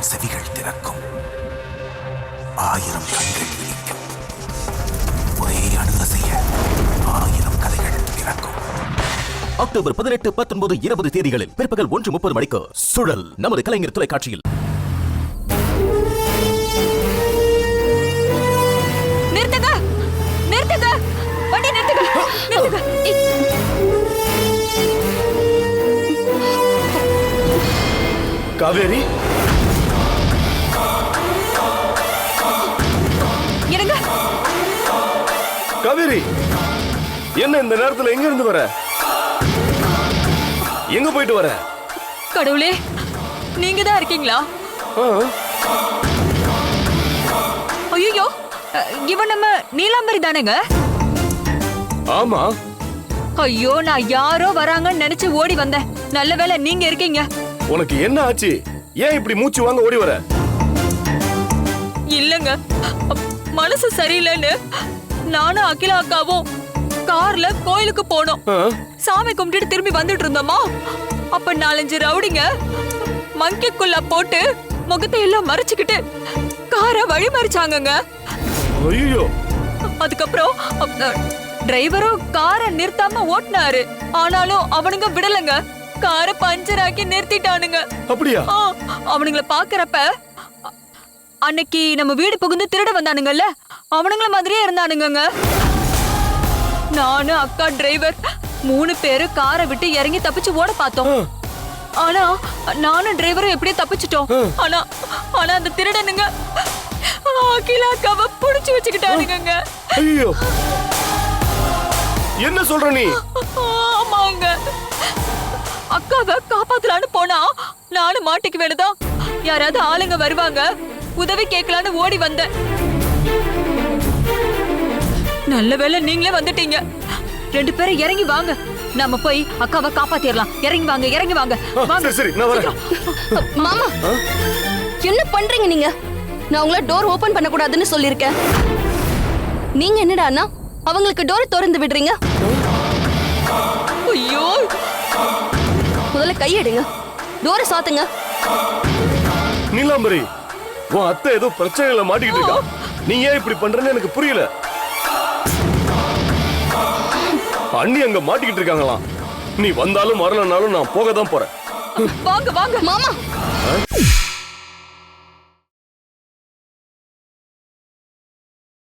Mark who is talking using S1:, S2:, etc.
S1: ஆயிரம் செவிகள் திறக்கும் ஆயிரம் கண்கள் விழிக்கும் ஒரே அணுகசைய ஆயிரம் கதைகள் பிறக்கும்
S2: அக்டோபர் பதினெட்டு பத்தொன்பது இருபது தேதிகளில் பிற்பகல் ஒன்று முப்பது மணிக்கு சுழல் நமது கலைஞர் தொலைக்காட்சியில்.
S3: காவேரி? காவேரி என்ன இந்த நேரத்துல எங்க இருந்து வர? எங்க போயிட்டு வர?
S4: கடவுளே நீங்க தான் இருக்கீங்களா? ஐயோ இவன் நம்ம நீலாம்பரி தானேங்க?
S3: ஆமா.
S4: ஐயோ நான் யாரோ வராங்கன்னு நினைச்சு ஓடி வந்தேன். நல்ல வேளை நீங்க இருக்கீங்க.
S3: உனக்கு என்ன ஆச்சு? ஏன் இப்படி மூச்சு வாங்க ஓடி வர?
S4: இல்லங்க. மனசு சரியில்லைன்னு நானும் அகிலா அக்காவும் கார்ல கோயிலுக்கு போனோம். சாமி கும்பிட்டுட்டு திரும்பி வந்துட்டு இருந்தோமா? அப்ப நாலஞ்சு ரவுடிங்க மங்கிக்குள்ள போட்டு முகத்தை எல்லாம் மறைச்சுக்கிட்டு காரை வழி மறிச்சாங்கங்க.
S3: ஐயோ!
S4: அதுக்கப்புறம் டிரைவரும் காரை நிறுத்தாம ஓட்டினாரு. ஆனாலும் அவனுங்க விடலங்க. காரை பஞ்சர் ஆக்கி நிறுத்திட்டானுங்க.
S3: அப்படியா?
S4: அவனுங்கள பாக்குறப்ப அன்னைக்கு நம்ம வீடு புகுந்து திருட வந்தானுங்கல்ல? அவனுங்கள மாதிரியே இருந்தானுங்கங்க. நானு அக்கா டிரைவர் மூணு பேரு காரை விட்டு இறங்கி தப்பிச்சு ஓட பார்த்தோம். ஆனா நானும் டிரைவரும் எப்படியே தப்பிச்சிட்டோம். ஆனா ஆனா அந்த திருடனுங்க அகிலா அக்காவை புடிச்சு வச்சுக்கிட்டானுங்க
S3: ஐயோ. என்ன சொல்ற நீ?
S4: ஆமாங்க. அக்காவை காப்பாத்தலான்னு போனா நானும் மாட்டிக்கு வேணுதான் யாராவது ஆளுங்க வருவாங்க. உதவி கேட்கலான்னு ஓடி வந்தேன். நல்ல வேளை நீங்களே வந்துட்டீங்க. ரெண்டு பேரும் இறங்கி வாங்க. நாம போய் அக்காவை காப்பாத்திரலாம். இறங்கி வாங்க இறங்கி வாங்க. வாங்க.
S3: சரி சரி நான் வரேன்.
S5: மாமா என்ன பண்றீங்க நீங்க? நான் உங்களை டோர் ஓபன் பண்ண கூடாதுன்னு சொல்லிருக்கேன் நீங்க என்னடான்னா அவங்களுக்கு டோர் திறந்து விடுறீங்க.
S4: ஐயோ.
S5: முதல்ல கையெடுங்க. டோரை சாத்துங்க.
S3: நீலாம்பரி உன் அத்தை ஏதோ பிரச்சனையில மாட்டிக்கிட்டு இருக்கா? நீ ஏன் இப்படி பண்றேன்னு எனக்கு புரியல. அண்ணி அங்க மாட்டிக்கிட்டு இருக்காங்களாம். நீ வந்தாலும் வரலனாலும் நான் போக தான் போறேன்.
S4: வாங்க வாங்க
S5: மாமா.